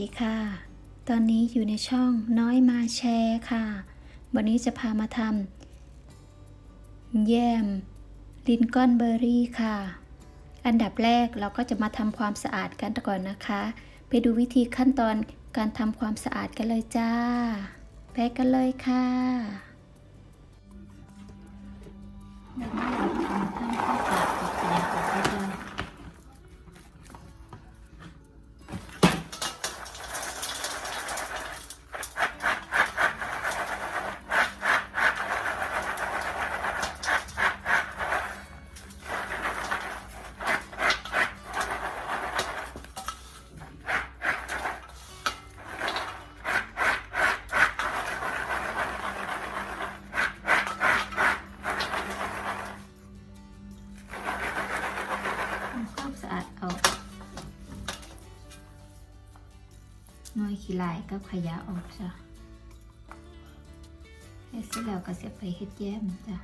ดีค่ะ ตอนนี้อยู่ในช่องน้อยมาแชร์ค่ะ วันนี้จะพามาทำแยมลินกอนเบอร์รี่ค่ะ อันดับแรกเราก็จะมาทำความสะอาดกันก่อนนะคะ ไปดูวิธีขั้นตอนการทำความสะอาดกันเลยจ้า ไปกันเลยค่ะ ลายกับขยะออกจ้ะเฮ็ดเสร็จแล้วก็เสียไปเฮ็ดแย้มจ้ะ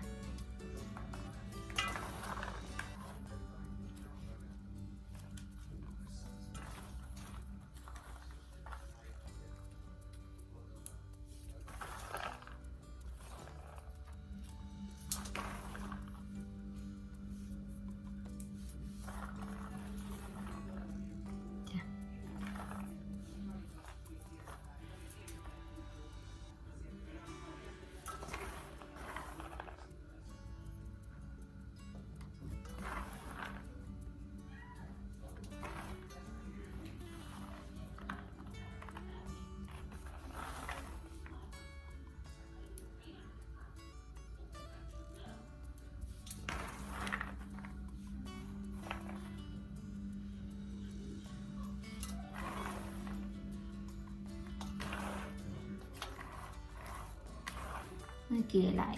มื่อกี้หลาย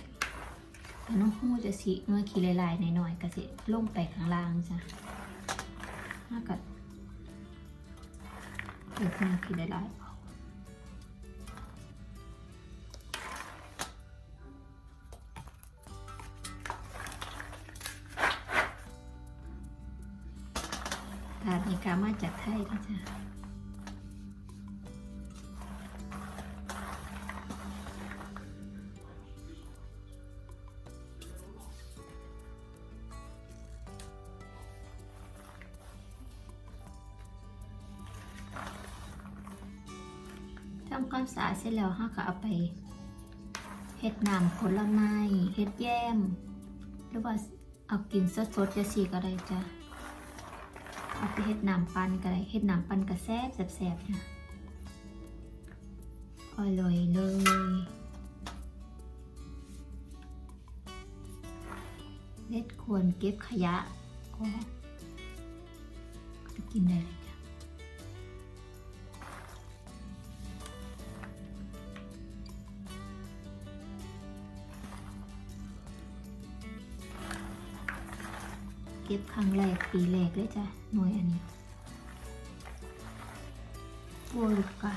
ๆแต่น้องหูจะสิเมื่อกี้หลายๆหน่อยๆก็สิลงไปข้างล่างจ้ะถ้ากัดเดี๋ยวเมื่อกี้หลายๆออกถาดนี้กามาจากไทยนะจ๊ะ ทำความสะอาดเสร็จแล้วเราก็เอาไปเฮ็ดน้ำผลไม้เฮ็ดแยมหรือว่าเอากินสดๆจะสีก็ได้จ้ะเอาไปเฮ็ดน้ำปันก็ได้เฮ็ดน้ำปันก็แซ่บแซ่บๆนะอร่อยเลยเล็ดควรเก็บขยะก็ก็กินได้เลย เก็บครั้งแรกปีแรกเลยจ้ะหน่วยอันนี้โอ้ลูกกา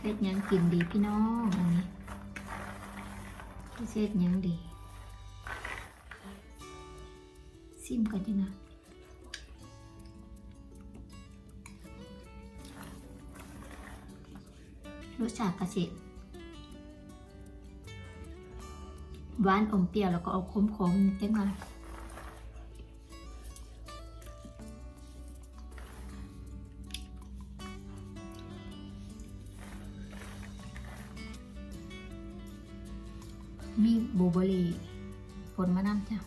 เล็ดยังกินดีพี่น้องอันนี้ เช็ดยังดีซิมกันจังนะรสชาติกระสิหวานอมเปรี้ยวแล้วก็เอาขมๆจังมา มีบูเบอรี่ผลมะนาวจ้ะ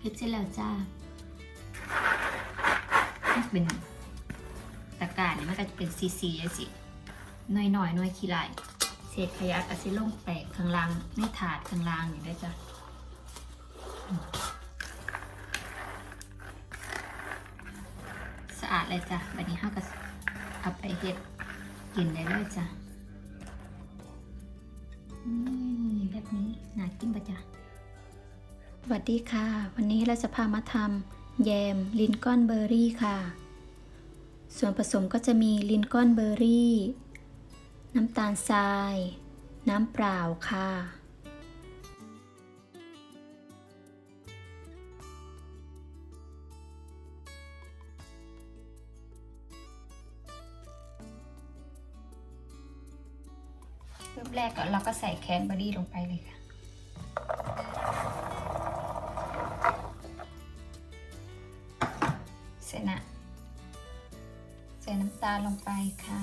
เฮ็ดเสร็จแล้วจ้ามันเป็นตะกร้าเนี่ยมันก็จะเป็นซีซีๆจังสิหน่อยหน่อยหน่วยขี้ไหลเศษขยะก็สิลงแปะข้างล่างในถาดข้างล่างนี่ได้จ้ะอืมสะอาด เลยจ้ะบัดนี้เฮาก็เอาไปเฮ็ดกินได้เลยจ้ะน่ากินปะจ๊ะสวัสดีค่ะ วันนี้เราจะพามาทำแยมลินกอนเบอร์รี่ค่ะ ส่วนผสมก็จะมีลินกอนเบอร์รี่ น้ำตาลทราย น้ำเปล่าค่ะ เริ่มแรกก่อนเราก็ใส่แคนเบอร์รี่ลงไปเลยค่ะ เสร็จนะใส่น้ำตาลลงไปค่ะ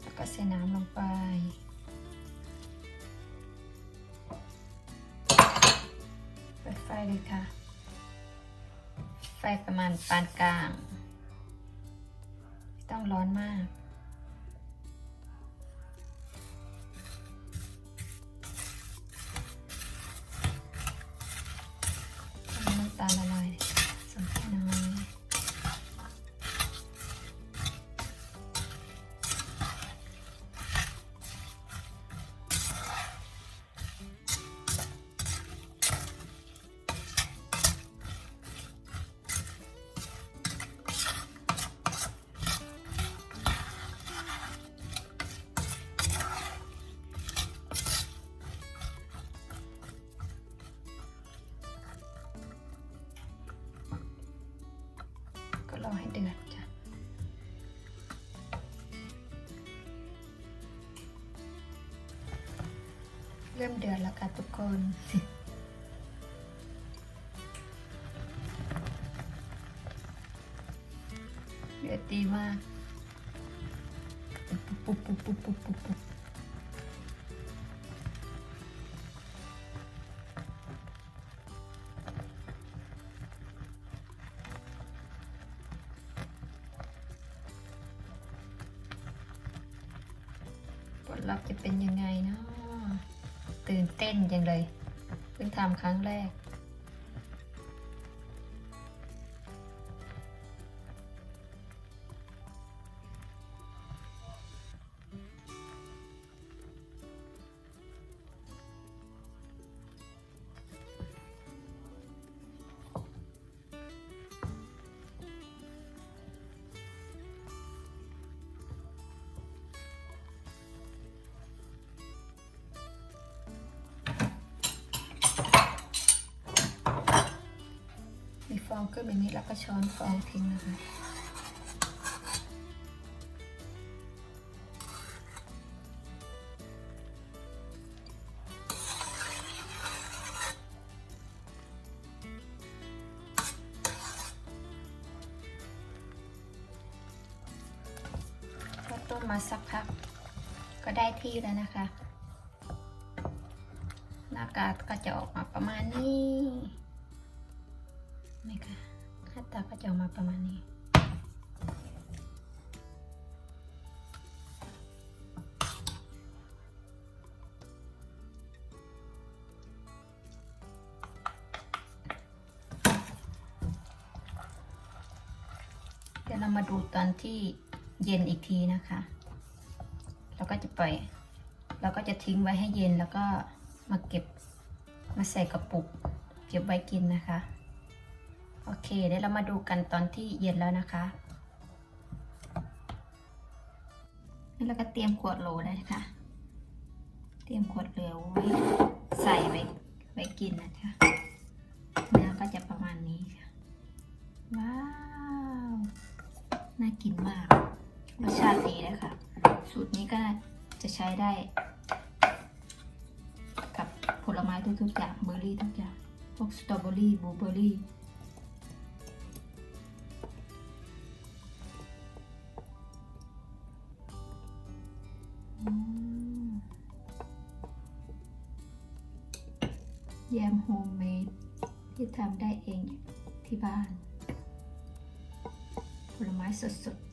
แล้วก็ใส่น้ำลงไปเปิดไฟเลยค่ะ ไฟประมาณปานกลาง ไม่ต้องร้อนมาก อให้เดือดจ้ะ เริ่มเดือดแล้วค่ะทุกคนเดือดดีมากปุ๊บปุ๊บปุ๊บปุ๊บปุ๊บปุ๊บ ตื่นเต้นจังเลย เพิ่งทำครั้งแรก ขึ้นแบบนี้แล้วก็ช้อนฟองทิ้งนะคะต้มมาสักพัก ก็ได้ที่แล้วนะคะ หน้ากาก็จะออกมาประมาณนี้ น้าตาก็จะออกมาประมาณนี้ เดี๋ยวเรามาดูตอนที่เย็นอีกทีนะคะ เราก็จะปล่อย เราก็จะทิ้งไว้ให้เย็นแล้วก็มาเก็บมาใส่กระปุก เก็บไว้กินนะคะ โอเค เดี๋ยวเรามาดูกันตอนที่เย็นแล้วนะคะนี่เราก็เตรียมขวดโหลได้นะคะ เตรียมขวดเหลวไว้ใส่ไว้ไว้กินนะคะเนื้อก็จะประมาณนี้ค่ะ ว้าว น่ากินมาก รสชาติดีนะคะ สูตรนี้ก็จะใช้ได้ กับผลไม้ทุกๆอย่างเบอร์รี่ทุกอย่าง พวกสตรอเบอรี่บลูเบอร์รี่ แยมโฮมเมดที่ทำได้เองที่บ้าน ผลไม้สดๆ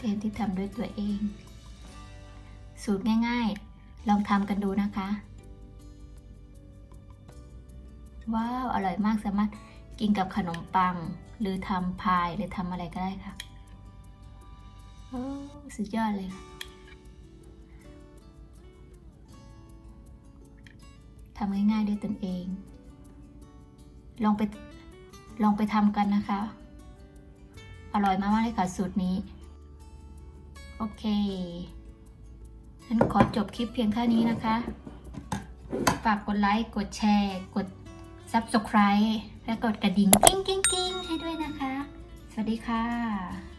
แยมที่ทำด้วยตัวเอง สูตรง่ายๆ ลองทำกันดูนะคะ ว้าว อร่อยมากสามารถกินกับขนมปัง หรือทำพายหรือทำอะไรก็ได้ค่ะโอ้สุดยอดเลยค่ะทำง่ายๆด้วยตนเอง ลองไปลองไปทำกันนะคะ อร่อยมากๆเลยค่ะสูตรนี้ โอเคฉันขอจบคลิปเพียงแค่นี้นะคะ ฝากกดไลค์ กดแชร์ กด Subscribe และกดกระดิ่งกิ้งกิ้งกิ้งให้ด้วยนะคะ สวัสดีค่ะ